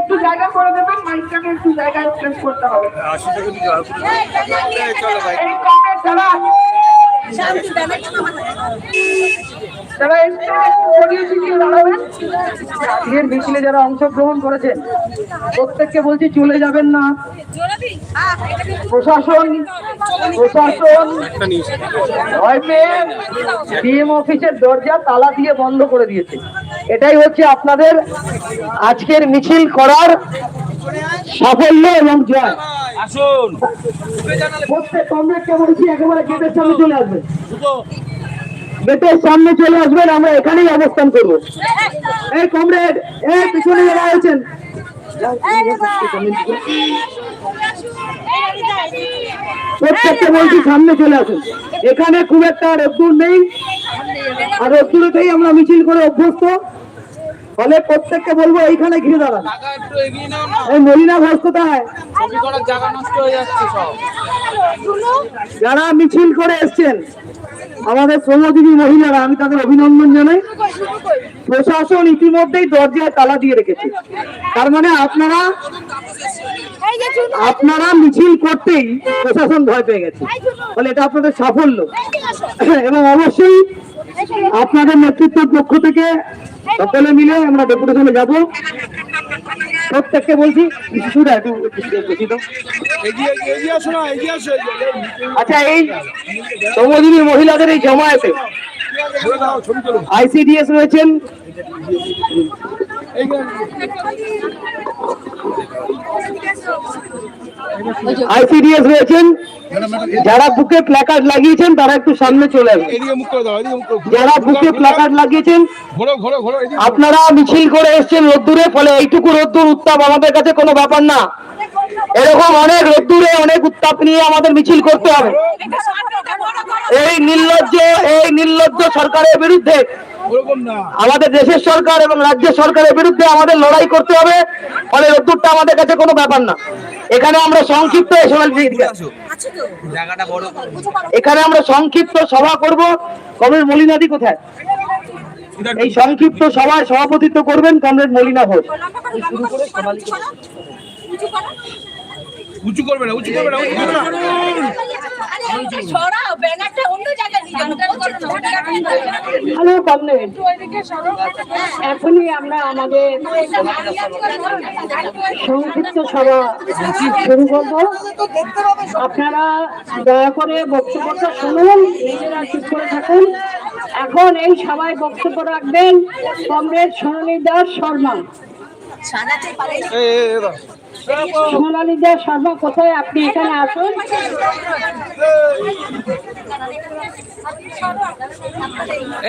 একটু জায়গা করে দেবেন মাইকটাকে একটু জায়গায় প্লেস করতে হবে যারা যারা আজকের মিছিলে যারা অংশগ্রহণ করেছেন প্রত্যেককে বলছি চলে যাবেন না। প্রশাসন প্রশাসন ভয় পেয়ে ডিএম অফিসের দরজা তালা দিয়ে বন্ধ করে দিয়েছে। এটাই হচ্ছে আপনাদের আজকের মিছিল করার সাফল্য এবং জয়। আসুন। প্রত্যেক কমরেডকে বলছি একেবারে গেটের সামনে চলে আসবেন। গেটের সামনে চলে আসবেন, আমরা এখানেই অবস্থান করব। এই কমরেড, এই পিছনে যারা আছেন। প্রত্যেককে বলছি, সামনে চলে আসুন। এখানে খুব একটা রোদ্দুর নেই। আর রোদ্দুরেতেই আমরা মিছিল করে অভ্যস্ত। ফলে প্রত্যেককে বলব, এইখানে ঘিরে দাঁড়ান। যারা মিছিল করে এসছেন, আমাদের শ্রমজীবী মহিলারা, আমি তাদের অভিনন্দন জানাই। প্রশাসন ইতিমধ্যেই দরজায় তালা দিয়ে রেখেছে। তার মানে আপনারা আপনারা মিছিল করতেই প্রশাসন ভয় পেয়ে গেছে। ফলে এটা আপনাদের সাফল্য। এবং অবশ্যই আপনাদের নেতৃত্বের পক্ষ থেকে সকলে মিলে আমরা ডেপুটেশনে যাব। প্রত্যেককে বলছি শিশুরা একটু আচ্ছা এই শ্রমজীবী মহিলাদের এই জমায়েতে আইসিডিএস রয়েছেন। আইসিডিএস রয়েছেন। যারা বুকে প্ল্যাকার্ড লাগিয়েছেন তারা একটু সামনে চলে আসবেন যারা বুকে প্ল্যাকার্ড লাগিয়েছেন আপনারা মিছিল করে এসেছেন রোদ্দুরে ফলে এইটুকু রোদ্দুর উত্তাপ আমাদের কাছে কোনো ব্যাপার না। এরকম অনেক রোদ্দুরে অনেক উত্তাপ নিয়ে আমাদের মিছিল করতে হবে। এই নির্লজ্জ এই নির্লজ্জ সরকারের বিরুদ্ধে আমাদের দেশের সরকার এবং রাজ্য সরকারের বিরুদ্ধে আমাদের লড়াই করতে হবে ফলে রোদ্দুরটা আমাদের কাছে কোনো ব্যাপার না। এখানে আমরা সংক্ষিপ্ত এখানে আমরা সংক্ষিপ্ত সভা করব। কমরেড মলিনাদি কোথায়? এই সংক্ষিপ্ত সভায় সভাপতিত্ব করবেন কমরেড মলিনা ঘোষ উঁচু করবে না উঁচু করবে না উঁচু করবে না। এখনই আমরা আমাদের সংক্ষিপ্ত সভা শুরু করব। আপনারা দয়া করে বক্তব্যটা শুনুন নিজেরা চুপ করে থাকুন। এখন এই সভায় বক্তব্য রাখবেন কমরেড সোনালী দাস শর্মা। সোনালী শর্মা কোথায়? আপনি এখানে আসুন।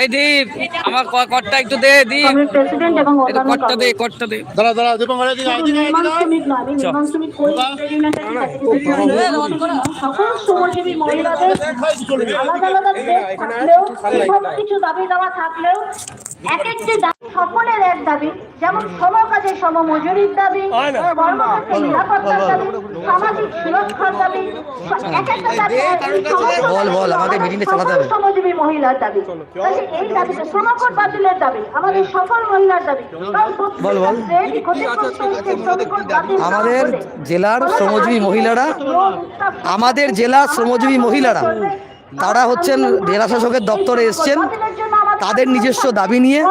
এই দীপ আমার কটটা একটু দে দীপ। কটটা দে কটটা দে। দাঁড়া দাঁড়া দীপঙ্কর এদিকে শুধু নির্মাণ শ্রমিক নয়, আমি নির্মাণ শ্রমিক করি, ট্রেড ইউনিয়নের সাথে সকল শ্রমজীবী মহিলাদের আলাদা আলাদা থাকলেও সব কিছু দাবি দেওয়া থাকলেও এক একটি সকলের এক দাবি যেমন সম কাজে সম মজুরির দাবি কর্মক্ষেত্রে নিরাপত্তার দাবি সামাজিক সুরক্ষার দাবি এক একটা দাবি বল, বল, আমাদের meeting চালাতে হবে। শ্রমজীবী মহিলার দাবি। এই দাবিটা শ্রমকর বাতিলের দাবি আমাদের সকল মহিলার দাবি। আমাদের জেলার শ্রমজীবী মহিলারা আমাদের জেলার শ্রমজীবী মহিলারা তারা হচ্ছেন জেলা শাসকের দপ্তরে এসছেন তাদের নিজস্ব দাবি নিয়ে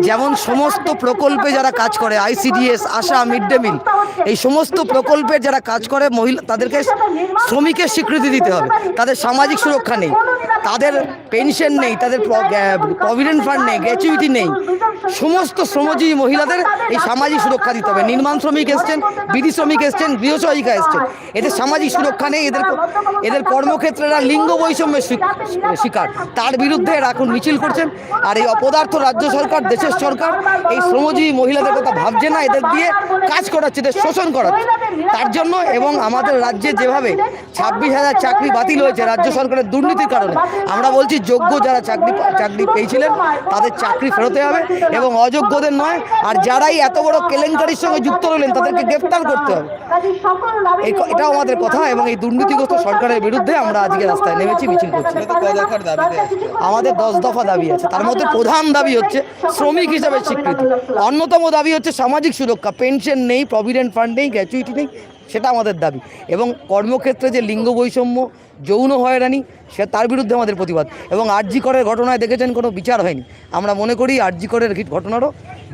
যেমন সমস্ত প্রকল্পে যারা কাজ করে ICDS ASHA mid day meal এই সমস্ত প্রকল্পের যারা কাজ করে, মহিলা, তাদেরকে শ্রমিকের স্বীকৃতি দিতে হবে। তাদের সামাজিক সুরক্ষা নেই। তাদের পেনশন নেই, তাদের প্রভিডেন্ট ফান্ড নেই গ্র্যাচুইটি নেই। সমস্ত শ্রমজীবী মহিলাদের এই সামাজিক সুরক্ষা দিতে হবে। নির্মাণ শ্রমিক এসছেন, বিধি শ্রমিক এসছেন গৃহসহায়িকা এসছেন। এদের সামাজিক সুরক্ষা নেই, এদের এদের কর্মক্ষেত্রেরা লিঙ্গ বৈষম্যের শিকার। তার বিরুদ্ধে এরা এখন মিছিল করছেন। আর এই অপদার্থ রাজ্য সরকার, দেশের সরকার, এই শ্রমজীবী মহিলাদের কথা ভাবছে না, এদের দিয়ে কাজ করাচ্ছে, এদের শোষণ করাচ্ছে। তার জন্য এবং আমাদের রাজ্যে যেভাবে ছাব্বিশ হাজার চাকরি বাতিল হয়েছে, রাজ্য সরকারের দুর্নীতির কারণে। আমরা বলছি যোগ্য যারা চাকরি চাকরি পেয়েছিলেন, তাদের চাকরি ফেরতে হবে এবং অযোগ্যদের নয়, আর যারাই এত বড় কেলেঙ্কারির সঙ্গে যুক্ত রইলেন, তাদেরকে গ্রেফতার করতে হবে। এটাও আমাদের কথা এবং এই দুর্নীতিগ্রস্ত সরকারের বিরুদ্ধে আমরা আজকে রাস্তায় নেমেছি, মিছিল করছি। আমাদের দশ দফা দাবি আছে। তার মধ্যে প্রধান দাবি হচ্ছে শ্রমিক হিসাবে স্বীকৃতি। অন্যতম দাবি হচ্ছে সামাজিক সুরক্ষা। পেনশন নেই, প্রভিডেন্ট ফান্ড নেই, গ্র্যাচুইটি নেই, সেটা আমাদের দাবি। এবং কর্মক্ষেত্রে যে লিঙ্গ বৈষম্য যৌন হয়রানি সে তার বিরুদ্ধে আমাদের প্রতিবাদ। এবং আরজি করের ঘটনায় দেখেছেন কোনো বিচার হয়নি। আমরা মনে করি আরজি করের ঘটনারও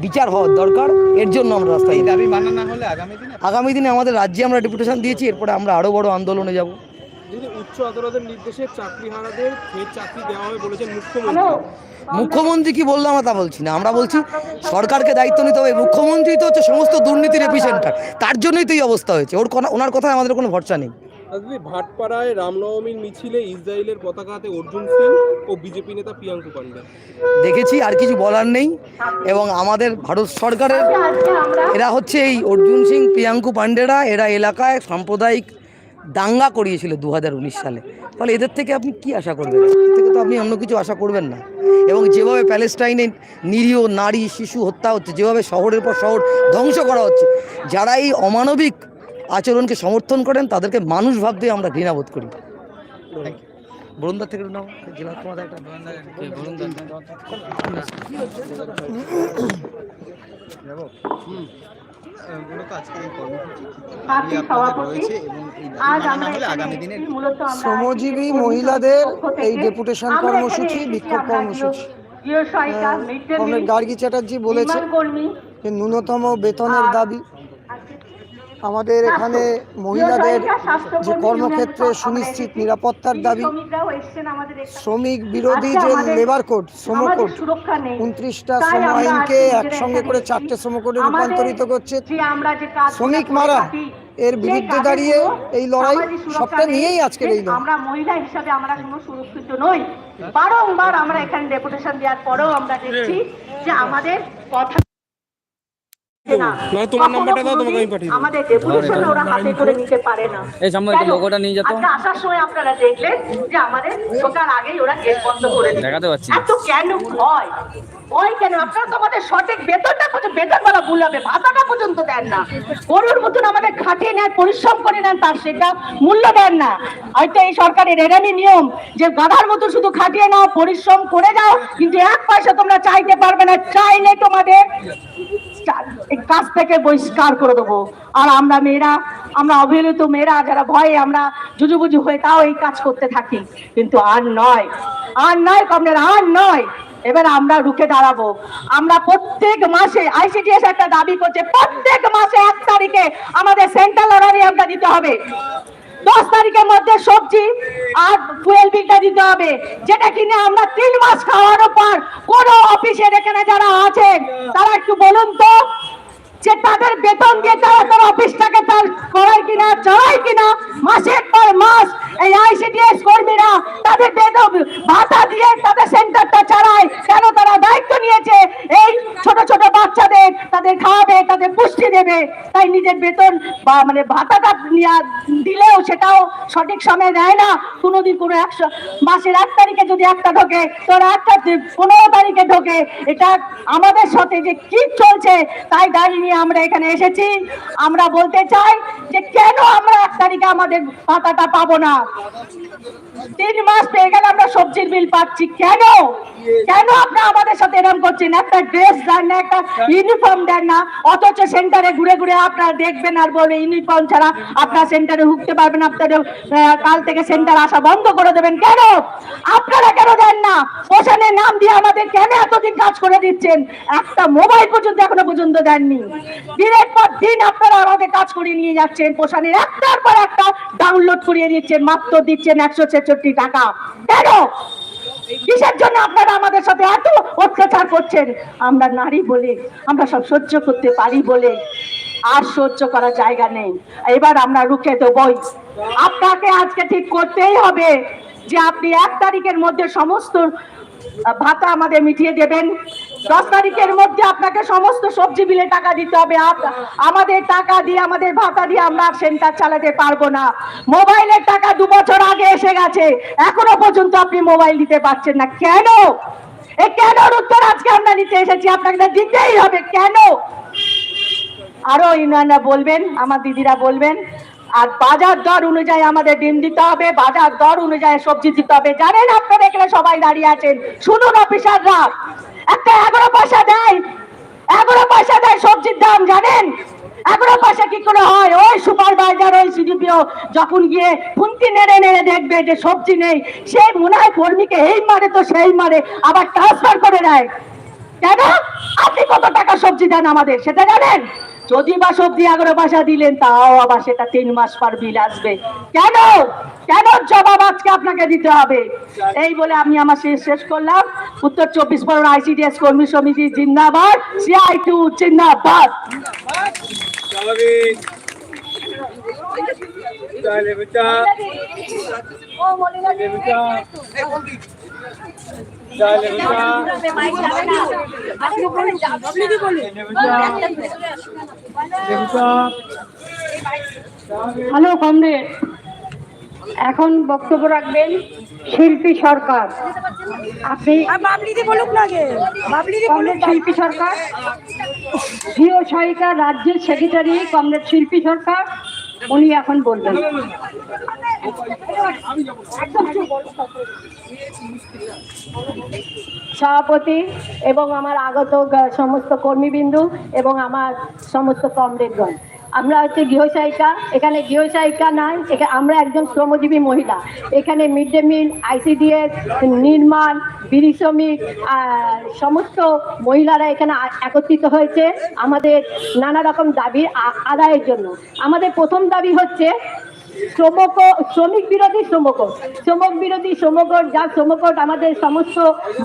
বিচার হওয়ার দরকার। এর জন্য আমরা রাস্তায় দাবি মানা না হলে আগামী দিনে? আগামী দিনে আমাদের রাজ্যে আমরা ডেপুটেশন দিয়েছি এরপরে আমরা আরও বড় আন্দোলনে যাব। উচ্চ আদালতের নির্দেশে চাকরিহারাদের ফের চাকরি দেওয়া হবে বলেছেন মুখ্যমন্ত্রী। মুখ্যমন্ত্রী কি বলল আমরা তা বলছি না আমরা বলছি সরকারকে দায়িত্ব নিতে হবে। মুখ্যমন্ত্রী তো হচ্ছে সমস্ত দুর্নীতির এপিসেন্টার তার জন্যই তো এই অবস্থা হয়েছে। ওর কোনো ওনার কথায় আমাদের কোনো ভরসা নেই। ভাটপাড়ায় রামনবমীর মিছিলে ইসরায়েলের পতাকা হাতে অর্জুন সিং ও বিজেপি নেতা প্রিয়াঙ্কু পান্ডা। দেখেছি, আর কিছু বলার নেই। এবং আমাদের ভারত সরকারের এরা হচ্ছে এই অর্জুন সিং, প্রিয়াঙ্কু পান্ডেরা, এরা এলাকায় সাম্প্রদায়িক দাঙ্গা করিয়েছিল দু হাজার উনিশ সালে। ফলে এদের থেকে আপনি কি আশা করবেন? থেকে তো আপনি অন্য কিছু আশা করবেন না। এবং যেভাবে প্যালেস্টাইনে নিরীহ নারী, শিশু হত্যা হচ্ছে, যেভাবে শহরের পর শহর ধ্বংস করা হচ্ছে, যারা এই অমানবিক আচরণকে সমর্থন করেন তাদেরকে মানুষ ভাবতে আমরা ঘৃণাবোধ করি। বরুণদার থেকে নাও। জেলা তোমাদের একটা শ্রমজীবী মহিলাদের এই ডেপুটেশন কর্মসূচি, বিক্ষোভ কর্মসূচি। গার্গী চ্যাটার্জি বলেছে যে ন্যূনতম বেতনের দাবি আমাদের এখানে মহিলাদের যে কর্মক্ষেত্রে সুনিশ্চিত নিরাপত্তার দাবি। শ্রমিক বিরোধী যে লেবার কোড শ্রম কোড উনত্রিশটা শ্রম আইনকে একসঙ্গে করে চারটে শ্রম কোডে রূপান্তরিত করছে। শ্রমিক মারা এর বিরুদ্ধে দাঁড়িয়ে এই লড়াই সবটা নিয়েই আজকের এই আমরা মহিলা হিসাবে আমরা কোনো সুরক্ষিত নই। বারংবার আমরা এখানে ডেপুটেশন দেওয়ার পরেও আমরা দেখছি যে আমাদের কথা তোমার নাম্বারটা দাও, তোমাকে আমি পাঠিয়ে আমাদের ডেপুটেশন ওরা হাতে করে নিতে পারে না। এই সামনে একটু লোগোটা নিয়ে যেত। আজকে আসার সময় আপনারা দেখলেন যে আমাদের ঢোকার আগেই ওরা গেট বন্ধ করে দেখাতে পাচ্ছি এত কেন ভয়? ভয় কেন? আপনারা তো আমাদের সঠিক বেতনটা পর্যন্ত বেতন বলা ভুল হবে, ভাতাটা পর্যন্ত দেন না। গরুর মতন আমাদের খাটিয়ে নেন, পরিশ্রম করে নেন, তার সেটা মূল্য দেন না। হয়তো এই সরকারের এরামি নিয়ম যে গাধার মতো শুধু খাটিয়ে নাও, পরিশ্রম করে যাও, কিন্তু এক পয়সা তোমরা চাইতে পারবে না, চাইলে তোমাদের কাজ থেকে বহিষ্কার করে দেবো। আর আমরা মেয়েরা, আমরা অবহেলিত মেয়েরা, যারা ভয়ে আমরা জুজুবুজু হয়ে তাও এই কাজ করতে থাকি। কিন্তু আর নয় আর নয় কমনের আর নয়। এবার আমরা রুখে দাঁড়াবো। আমরা প্রত্যেক মাসে আইসিডিএস একটা দাবি করছে, প্রত্যেক মাসে এক তারিখে আমাদের সেন্ট্রাল অনারিয়ামটা দিতে হবে। দশ তারিখের মধ্যে সবজি আর ফুয়েল বিলটা দিতে হবে, যেটা কিনে আমরা তিন মাস খাওয়ানোর পর কোন অফিসের এখানে যারা আছেন, তারা একটু বলুন তো, যে তাদের বেতন দিয়ে তারা তার অফিসটাকে তার করায় কিনা চালায় কিনা পর মাস এই আইসিডিএস কর্মীরা তাদের বেতন ভাতা দিয়ে তাদের সেন্টারটা চালায়। কেন তারা দায়িত্ব নিয়েছে এই ছোট ছোট বাচ্চাদের তাদের খাওয়াবে তাদের পুষ্টি দেবে তাই নিজের বেতন বা মানে ভাতাটা নেয়া- দিলেও সেটাও সঠিক সময় দেয় না। কোনোদিন কোনো একশো মাসের এক তারিখে যদি একটা ঢোকে তোর একটা পনেরো তারিখে ঢোকে এটা আমাদের সাথে যে কি চলছে তাই দাঁড়িয়ে নিয়ে আমরা এখানে এসেছি। আমরা বলতে চাই যে কেন আমরা এক তারিখে আমাদের ভাতাটা পাবো না? তিন মাস পেয়ে গেলে আমরা সবজির বিল পাচ্ছি। কেন? কেন আপনারা আমাদের সাথে এরকম করছেন? একটা ড্রেস দেন না একটা ইউনিফর্ম দেন না অথচ সেন্টারে ঘুরে ঘুরে আপনারা দেখবেন আর বলবে, ইউনিফর্ম ছাড়া আপনার সেন্টারে ঢুকতে পারবেন আপনাদের কাল থেকে সেন্টার আসা বন্ধ করে দেবেন। কেন? আপনারা কেন দেন না? পোষণের নাম দিয়ে আমাদের কেন এতদিন কাজ করে দিচ্ছেন? একটা মোবাইল পর্যন্ত এখনও পর্যন্ত দেননি। দিনের পর দিন আপনারা আমাদের কাজ করে নিয়ে যাচ্ছেন। পোষণের একটার পর একটা ডাউনলোড করিয়ে দিচ্ছেন। মাত্র দিচ্ছেন একশো ছেষট্টি টাকা। কেন? কিসের জন্য আপনারা আমাদের সাথে এত অত্যাচার করছেন? আমরা নারী বলে, আমরা সব সহ্য করতে পারি বলে আর সহ্য করার জায়গা নেই। এবার আমরা রুখে দেবই। আপনাকে আজকে ঠিক করতেই হবে যে আপনি এক তারিখের মধ্যে সমস্ত ভাতা আমাদের মিটিয়ে দেবেন। দশ তারিখের মধ্যে আপনাকে সমস্ত সবজি বিলে টাকা দিতে হবে। আমাদের টাকা দিয়ে, আমাদের ভাতা দিয়ে আমরা সেন্টার চালাতে পারব না। মোবাইলের টাকা দু বছর আগে এসে গেছে। এখনও পর্যন্ত আপনি মোবাইল দিতে পারছেন না। কেন? এই কেন উত্তর আজকে আমরা নিতে এসেছি। আপনাকে দিতেই হবে। কেন? আরও ইউনিয়নরা বলবেন, আমার দিদিরা বলবেন। আর বাজার দর অনুযায়ী আমাদের ডিম দিতে হবে। বাজার দর অনুযায়ী সবজি দিতে হবে। জানেন আপনারা এখানে সবাই দাঁড়িয়ে আছেন। শুনুন অফিসাররা। একটা এগারো পয়সা দেয়। এগারো পয়সা দেয় সবজির দাম, জানেন? এগারো পয়সা কি করে হয়? ওই সুপারভাইজার ওই সিডিপিও যখন গিয়ে ফুন্তি নেড়ে নেড়ে দেখবে যে সবজি নেই, সে মনে হয় কর্মীকে এই মারে তো সেই মারে, আবার ট্রান্সফার করে দেয়। কেন? আপনি কত টাকা সবজি দেন আমাদের সেটা জানেন? যদি বা সবজি এগারো পয়সা দিলেন তাও আবার সেটা তিন মাস পর বিল আসবে। কেন? কেন জবাব আজকে আপনাকে দিতে হবে? এই বলে আমি আমার শেষ শেষ করলাম। উত্তর চব্বিশ পরগনা আইসিডিএস কর্মী সমিতি জিন্দাবাদ সিআই টু জিন্দাবাদ হ্যালো কমরেড। এখন বক্তব্য রাখবেন শিল্পী সরকার। আপনি বলুক শিল্পী সরকার। জিও সহায়িকা রাজ্যের সেক্রেটারি কমরেড শিল্পী সরকার। উনি এখন বলবেন। সভাপতি এবং আমার আগত সমস্ত কর্মীবিন্দু এবং আমার সমস্ত কমরেডগণ। আমরা হচ্ছে গৃহসহায়িকা, এখানে গৃহসহায়িকা নাই এখানে আমরা একজন শ্রমজীবী মহিলা। এখানে মিড ডে মিল আইসিডিএস নির্মাণ, বিড়ি শ্রমিক সমস্ত মহিলারা এখানে একত্রিত হয়েছে আমাদের নানা রকম দাবি আদায়ের জন্য। আমাদের প্রথম দাবি হচ্ছে শ্রমক, শ্রমিক বিরোধী শ্রমকোট শ্রমক বিরোধী শ্রমকোট যা শ্রমকোট আমাদের সমস্ত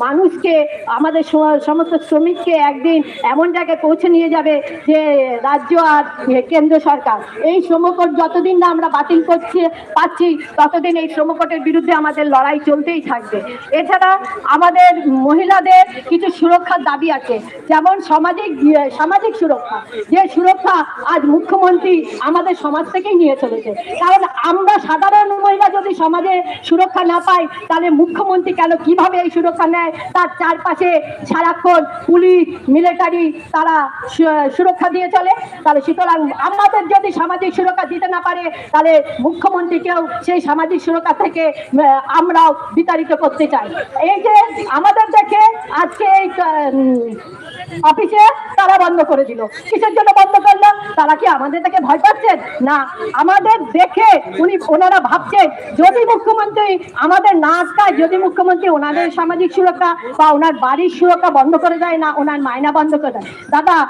মানুষকে, আমাদের সমস্ত শ্রমিককে একদিন এমন জায়গায় পৌঁছে নিয়ে যাবে যে রাজ্য আর কেন্দ্র সরকার। এই শ্রমকোট যতদিন না আমরা বাতিল করছি, পাচ্ছি, ততদিন এই শ্রমকোটের বিরুদ্ধে আমাদের লড়াই চলতেই থাকবে। এছাড়া আমাদের মহিলাদের কিছু সুরক্ষার দাবি আছে। যেমন সামাজিক সামাজিক সুরক্ষা। যে সুরক্ষা আজ মুখ্যমন্ত্রী আমাদের সমাজ থেকেই নিয়ে চলেছে। কারণ আমরা সাধারণ মহিলা যদি সমাজে সুরক্ষা না পাই, তাহলে মুখ্যমন্ত্রী কেন কীভাবে এই সুরক্ষা নেয়? তার চারপাশে সারাক্ষণ পুলিশ, মিলিটারি তারা সুরক্ষা দিয়ে চলে। তাহলে সুতরাং আমাদের যদি সামাজিক সুরক্ষা দিতে না পারে, তাহলে মুখ্যমন্ত্রীকেও সেই সামাজিক সুরক্ষা থেকে আমরাও বিতাড়িত করতে চাই। এই যে আমাদের দেখে আজকে এই অফিসে তারা বন্ধ করে দিল। কিসের জন্য বন্ধ করল? তারা কি আমাদের থেকে ভয় পাচ্ছেন না, আমাদের দেখে উনি ওনারা ভাবছেন যদি মুখ্যমন্ত্রী আমাদের না আটকায়, যদি মুখ্যমন্ত্রী ওনাদের সামাজিক সুরক্ষা বা ওনার বাড়ির সুরক্ষা বন্ধ করে দেয় না, ওনার মায়না বন্ধ করে দেয়। দাদা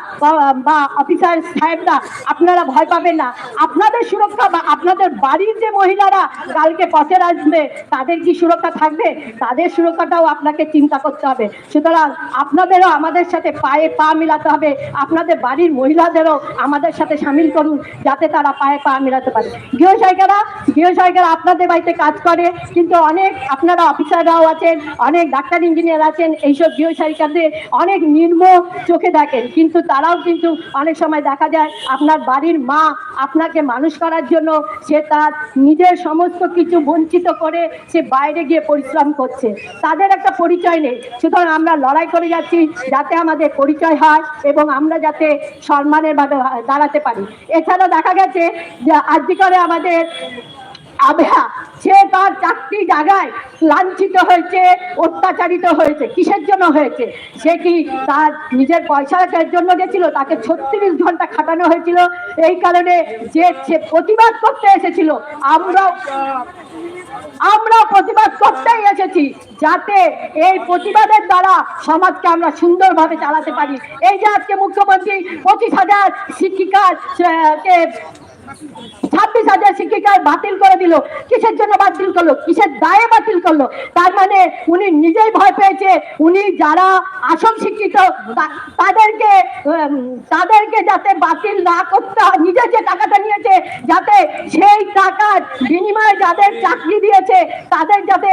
বা- অফিসার সাহেবরা, আপনারা ভয় পাবেন না। আপনাদের সুরক্ষা বা আপনাদের বাড়ির যে মহিলারা কালকে পথে আসবে, তাদের কি সুরক্ষা থাকবে? তাদের সুরক্ষাটাও আপনাকে চিন্তা করতে হবে। সুতরাং আপনাদেরও আমাদের সাথে পায়ে পা মিলাতে হবে। আপনাদের বাড়ির মহিলাদেরও আমাদের সাথে সামিল করুন, যাতে তারা পায়ে পা মিলাতে পারে। গৃহসহায়িকারা গৃহসহায়িকারা আপনাদের বাড়িতে কাজ করে, কিন্তু অনেক আপনারা অফিসাররাও আছেন, অনেক ডাক্তার ইঞ্জিনিয়ার আছেন, এইসব গৃহসহায়িকাদের অনেক নির্ম চোখে দেখেন, কিন্তু তারাও কিন্তু অনেক সময় দেখা যায় আপনার বাড়ির মা আপনাকে মানুষ করার জন্য সে তার নিজের সমস্ত কিছু বঞ্চিত করে সে বাইরে গিয়ে পরিশ্রম করছে। তাদের একটা পরিচয় নেই। সুতরাং আমরা লড়াই করে যাচ্ছি, যাতে আমাদের পরিচয় হয় এবং আমরা যাতে সম্মানের দাঁড়াতে পারি। এছাড়া দেখা গেছে যে আজকে আমাদের আবেহা, সে তার চাকরি জায়গায় লাঞ্ছিত হয়েছে, অত্যাচারিত হয়েছে, কিসের জন্য হয়েছে? সে কি তার নিজের পয়সার জন্য গেছিল? তাকে ছত্রিশ ঘণ্টা খাটানো হয়েছিল। এই কারণে যে সে প্রতিবাদ করতে এসেছিল আমরাও আমরা প্রতিবাদ করতেই এসেছি যাতে এই প্রতিবাদের দ্বারা সমাজকে আমরা সুন্দরভাবে চালাতে পারি। এই যে আজকে মুখ্যমন্ত্রী পঁচিশ হাজার শিক্ষিকার ছাব্বিশ হাজার শিক্ষিকা বাতিল করে দিল। কিসের জন্য বাতিল করল? কিসের দায়ে বাতিল করল? তার মানে উনি নিজেই ভয় পেয়েছে। উনি যারা আসল শিক্ষিত তাদেরকে তাদেরকে যাতে বাতিল না করতে হয় নিজে যে টাকাটা নিয়েছে যাতে সেই টাকার বিনিময়ে যাদের চাকরি দিয়েছে তাদের যাতে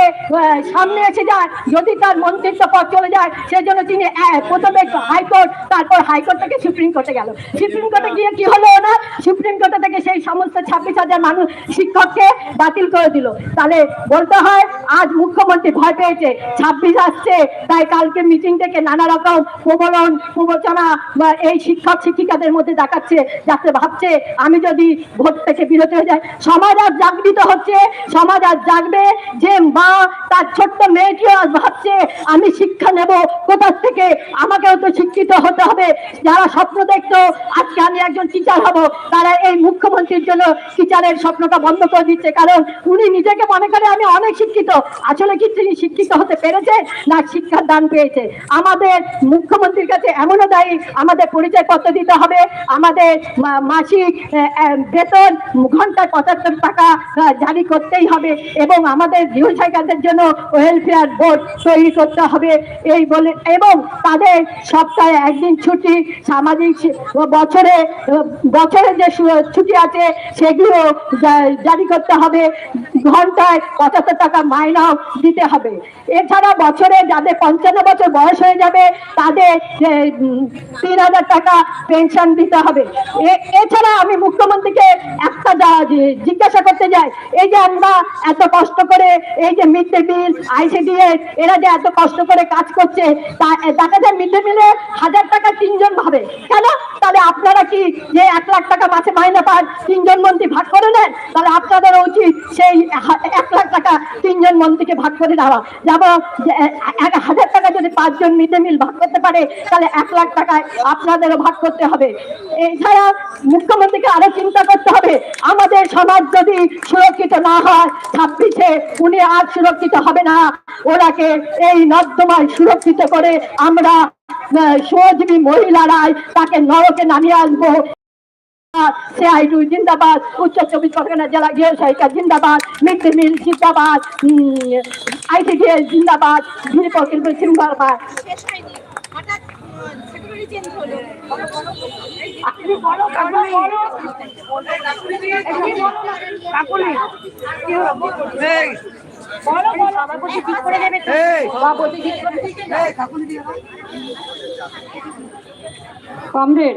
সামনে এসে যায় যদি তার মন্ত্রিত্ব পথ চলে যায় সেজন্য তিনি আহ, প্রথমে হাইকোর্ট তারপর হাইকোর্ট থেকে সুপ্রিম কোর্টে গেল। সুপ্রিম কোর্টে গিয়ে কি হলো না সুপ্রিম কোর্টে থেকে সেই সমস্ত ছাব্বিশ হাজার মানুষ শিক্ষককে বাতিল করে দিল। তাহলে বলতে হয়, আজ মুখ্যমন্ত্রী ভয় পেয়েছে, ছাব্বিশ আসছে, তাই কালকে মিটিং থেকে নানা রকম প্রবলন, প্রবচনা বা এই শিক্ষক, শিক্ষিকাদের মধ্যে দেখাচ্ছে, যাতে ভাবছে, আমি যদি ভোট থেকে বিরত হয়ে যাই। সমাজ আজ জাগৃত হচ্ছে, সমাজ আজ জাগবে যে মা, তার ছোট্ট মেয়েটিও আজ ভাবছে, আমি শিক্ষা নেব কোথার থেকে? আমাকেও তো শিক্ষিত হতে হবে। যারা স্বপ্ন দেখতো, আজকে আমি একজন টিচার হব, তারা এই মুখ্যমন্ত্রীর জন্য টিচারের স্বপ্নটা বন্ধ করে দিচ্ছে। কারণ উনি নিজেকে মনে করে আমি অনেক শিক্ষিত। আসলে কি তিনি শিক্ষিত হতে পেরেছে না শিক্ষার দান পেয়েছে? আমাদের মুখ্যমন্ত্রীর কাছে এমনও দায়ী। আমাদের পরিচয়পত্র দিতে হবে। আমাদের মাসিক বেতন ঘন্টায় পঁচাত্তর টাকা জারি করতেই হবে এবং আমাদের গৃহশিক্ষাদের জন্য ওয়েলফেয়ার বোর্ড তৈরি করতে হবে। এই বলে, এবং তাদের সপ্তাহে একদিন ছুটি, সামাজিক বছরে বছরে যে ছুটি আছে, সেগুলো জারি করতে হবে। ঘন্টায় পঁচাত্তর টাকা মাইনাও দিতে হবে। এছাড়া বছরে যাদের পঞ্চান্ন বছর বয়স হয়ে যাবে, তাদের তিন হাজার টাকা পেনশন দিতে হবে। এছাড়া আমি মুখ্যমন্ত্রীকে একটা জিজ্ঞাসা করতে যাই, এই যে আমরা এত কষ্ট করে, এই যে মিড ডে মিল আইসিডিএস এরা যে এত কষ্ট করে কাজ করছে দেখা যায় মিড ডে মিলে হাজার টাকা তিনজন ভাবে। কেন? তাহলে আপনারা কি যে এক লাখ টাকা মাসে মাইনে পান তিনজন মন্ত্রী ভাগ করে নেন, তাহলে আপনাদের উচিত সেই এক লাখ টাকা তিনজন মন্ত্রীকে ভাগ করে দেওয়া। যেমন এক হাজার টাকা যদি পাঁচজন মিড মিল ভাগ করতে পারে, তাহলে এক লাখ টাকায় আপনাদেরও ভাগ করতে হবে। এছাড়া মুখ্যমন্ত্রীকে আরও চিন্তা করতে হবে, আমাদের সমাজ যদি সুরক্ষিত না হয়, ছাব্বিশে উনি আর সুরক্ষিত হবে না। ওনাকে এই নর্দমায় সুরক্ষিত করে আমরা সহজীবী মহিলারাই তাকে নরকে নামিয়ে আসব সিআইটু জিন্দাবাদ উত্তর চব্বিশ পরগনা জেলা গৃহ সহায়িকা জিন্দাবাদ মিড ডে মিল জিন্দাবাদ আইসিডিএস জিন্দাবাদ জিন্দাবাদ। সভাপতি কমরেড,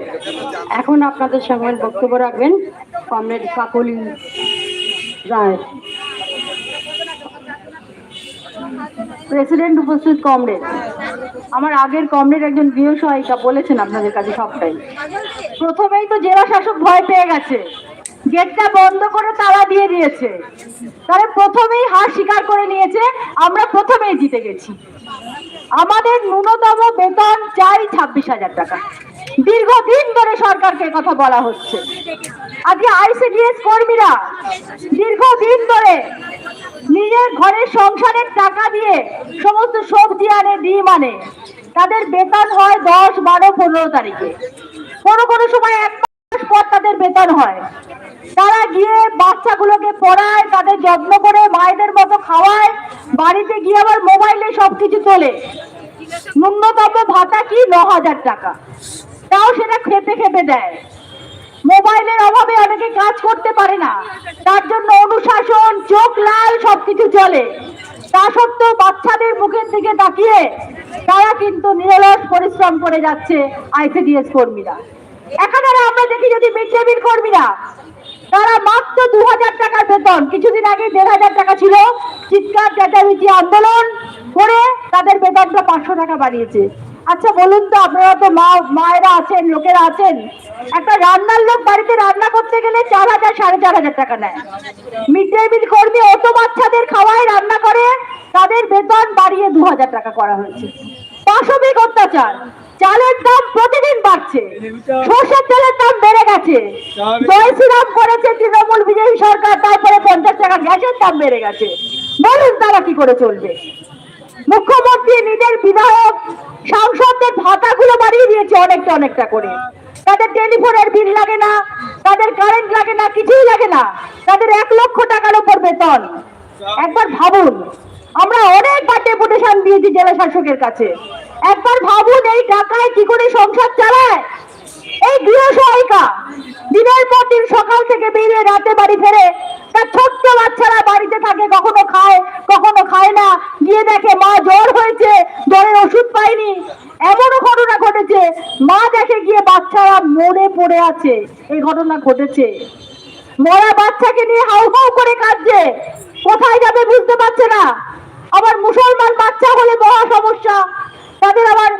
এখন আপনাদের সঙ্গে বক্তব্য রাখবেন কমরেড কাকলি রায়। প্রেসিডেন্ট উপস্থিত কমরেড। আমার আগের কমরেড একজন গৃহ সহায়িকা বলেছেন আপনাদের কাছে সবটাই। প্রথমেই তো জেলা শাসক ভয় পেয়ে গেছে। গেটটা বন্ধ করে তালা দিয়ে দিয়েছে। তাহলে প্রথমেই হার স্বীকার করে নিয়েছে, আমরা প্রথমেই জিতে গেছি। আমাদের ন্যূনতম বেতন চাই ছাব্বিশ হাজার টাকা। দীর্ঘদিন ধরে সরকারকে কথা বলা হচ্ছে। আজকে আইসিডিএস কর্মীরা দীর্ঘদিন ধরে নিজের ঘরের সংসারের টাকা দিয়ে সমস্ত সবজি আনে, ডিম আনে। তাদের বেতন হয় দশ, বারো, পনেরো তারিখে। কোনো কোনো সময় এক মাস পর তাদের বেতন হয়। তারা গিয়ে বাচ্চাগুলোকে পড়ায়, তাদের যত্ন করে মায়েদের মতো খাওয়ায়, বাড়িতে গিয়ে আবার মোবাইলে সবকিছু চলে ন্যূনতম ভাতা কি? ন হাজার টাকা। তাও সেটা খেপে খেপে দেয়। মোবাইলের অভাবে অনেকে কাজ করতে পারে না। তার জন্য অনুশাসন, চোখ লাল, সবকিছু চলে। তা সত্ত্বেও বাচ্চাদের মুখের দিকে তাকিয়ে তারা কিন্তু নিরলস পরিশ্রম করে যাচ্ছে আইসিডিএস কর্মীরা। এখানে আমরা দেখি যদি মিড ডে মিল কর্মীরা। তারা মাত্র দু হাজার টাকার বেতন। কিছুদিন আগে দেড় হাজার টাকা ছিল। চিৎকার চেঁচামেচি আন্দোলন করে তাদের বেতনটা পাঁচশো টাকা বাড়িয়েছে। আচ্ছা বলুন তো, আপনারা তো মা, মায়েরা আছেন, লোকেরা আছেন। একটা রান্নার লোক বাড়িতে রান্না করতে গেলে চার হাজার, সাড়ে চার হাজার টাকা নেয়। মিড ডে মিল কর্মী অত বাচ্চাদের খাওয়ায় রান্না করে তাদের বেতন বাড়িয়ে দু হাজার টাকা করা হয়েছে। পাশবিক অত্যাচার। চালের দাম প্রতিদিন বাড়ছে। সর্ষের তেলের দাম বেড়ে গেছে। জয় শ্রীরাম করেছে তৃণমূল বিজেপি সরকার তারপরে পঞ্চাশ টাকা গ্যাসের দাম বেড়ে গেছে। বলুন তারা কি করে চলবে? মুখ্যমন্ত্রী নিজের বিধায়ক সাংসদদের ভাতাগুলো বাড়িয়ে দিয়েছে অনেকটা অনেকটা করে। তাদের টেলিফোনের বিল লাগে না তাদের কারেন্ট লাগে না কিছুই লাগে না। তাদের এক লক্ষ টাকার উপর বেতন। একবার ভাবুন আমরা অনেকবার ডেপুটেশন দিয়েছি জেলা শাসকের কাছে। একবার ভাবুন এই টাকায় কি করে সংসার চালায়। এই গৃহ সহায়িকা দিনের পর দিন সকাল থেকে বেরিয়ে রাতে বাড়ি ফেরে তার ছোট্ট বাচ্চারা বাড়িতে থাকে, কখনো খায় কখনো খায় না। গিয়ে দেখে মা জ্বর হয়েছে, জ্বরের ওষুধ পায়নি। এমনও ঘটনা ঘটেছে। মা দেখে গিয়ে বাচ্চারা মরে পড়ে আছে। এই ঘটনা ঘটেছে। মরা বাচ্চাকে নিয়ে হাউ হাউ করে কাঁদছে। কোথায় যাবে বুঝতে পারছে না। আবার মুসলমান বাচ্চা হলে মহা সমস্যা। তাদের আবার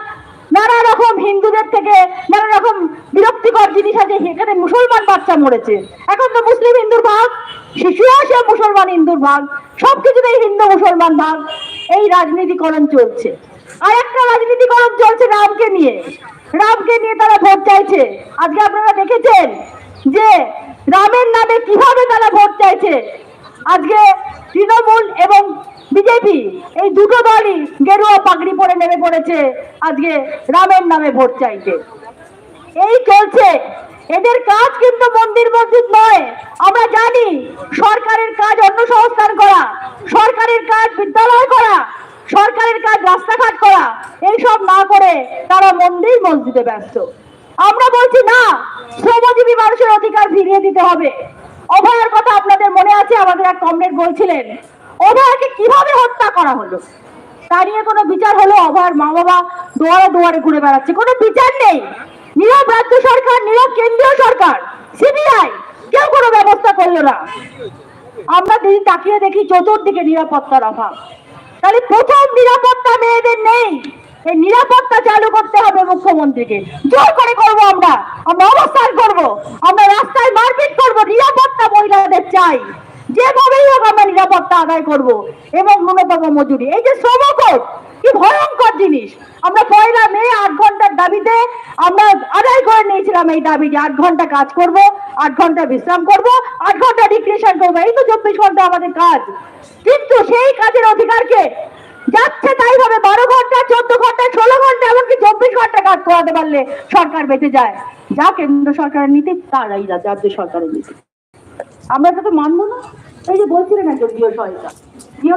নানা রকম হিন্দুদের থেকে নানা রকম বিরক্তিকর জিনিস আছে এখানে মুসলমান বাচ্চা মরেছে। এখন তো মুসলিম হিন্দুর ভাগ শিশু আসে মুসলমান হিন্দুর ভাগ, সবকিছুতেই হিন্দু মুসলমান ভাগ। এই রাজনীতিকরণ চলছে। আর একটা রাজনীতিকরণ চলছে রামকে নিয়ে। রামকে নিয়ে তারা ভোট চাইছে। আজকে আপনারা দেখেছেন যে রামের নামে কীভাবে তারা ভোট চাইছে। আজকে তৃণমূল এবং বিজেপি, এই দুটো দলই গেরুয়া পাগড়ি পরে নেমে পড়েছে আজকে রামের নামে ভোট চাইতে। এই চলছে। এদের কাজ কিন্তু মন্দির মসজিদ নয়। আমরা জানি সরকারের কাজ অন্য সংস্থান করা, সরকারের কাজ বিদ্যালয় করা, সরকারের কাজ রাস্তাঘাট করা, এইসব না করে তারা মন্দির মসজিদে ব্যস্ত। আমরা বলছি, না, শ্রমজীবী মানুষের অধিকার ফিরিয়ে দিতে হবে। অভয়ের কথা আপনাদের মনে আছে? আমাদের এক কমরেড বলছিলেন অভয়কে কীভাবে হত্যা করা হলো? তা নিয়ে কোনো বিচার হলো? অভয়ের মা বাবা দুয়ারে দুয়ারে ঘুরে বেড়াচ্ছে। কোনো বিচার নেই। নীরব রাজ্য সরকার, নীরব কেন্দ্রীয় সরকার, সিবিআই, কেউ কোনো ব্যবস্থা করল না। আমরা যদি তাকিয়ে দেখি চতুর্দিকে নিরাপত্তার অভাব। তাহলে প্রথম নিরাপত্তা মেয়েদের নেই। এই নিরাপত্তা চালু করতে হবে মুখ্যমন্ত্রীকে। জোর করে করব আমরা। আমরা অবস্থান করব। আমরা রাস্তায় মারপিট করব। নিরাপত্তা মহিলাদের চাই। যেভাবেই হোক আমরা নিরাপত্তা আদায় করব এবং ন্যূনতম মজুরি। এই যে শ্রমকোট কি ভয়ঙ্কর জিনিস। আমরা পয়লা মে আট ঘণ্টার দাবিতে আমরা আদায় করে নিয়েছিলাম এই দাবি যে আট ঘণ্টা কাজ করব, আট ঘণ্টা বিশ্রাম করব, আট ঘণ্টা ডিক্রেশন করব। এই তো চব্বিশ ঘণ্টা আমাদের কাজ। কিন্তু সেই কাজের অধিকারকে যাচ্ছে তাই ভাবে বারো ঘণ্টা, চোদ্দ ঘণ্টা, ষোলো ঘণ্টা, এমনকি চব্বিশ ঘণ্টা কাজ করাতে পারলে সরকার বেঁচে যায়। যা কেন্দ্র সরকারের নীতি, তারাই রাজ্য সরকারের নীতি। আমরা তো মানবো না। এই যে বলছিলেন একজন গৃহ সহায়িকা গৃহ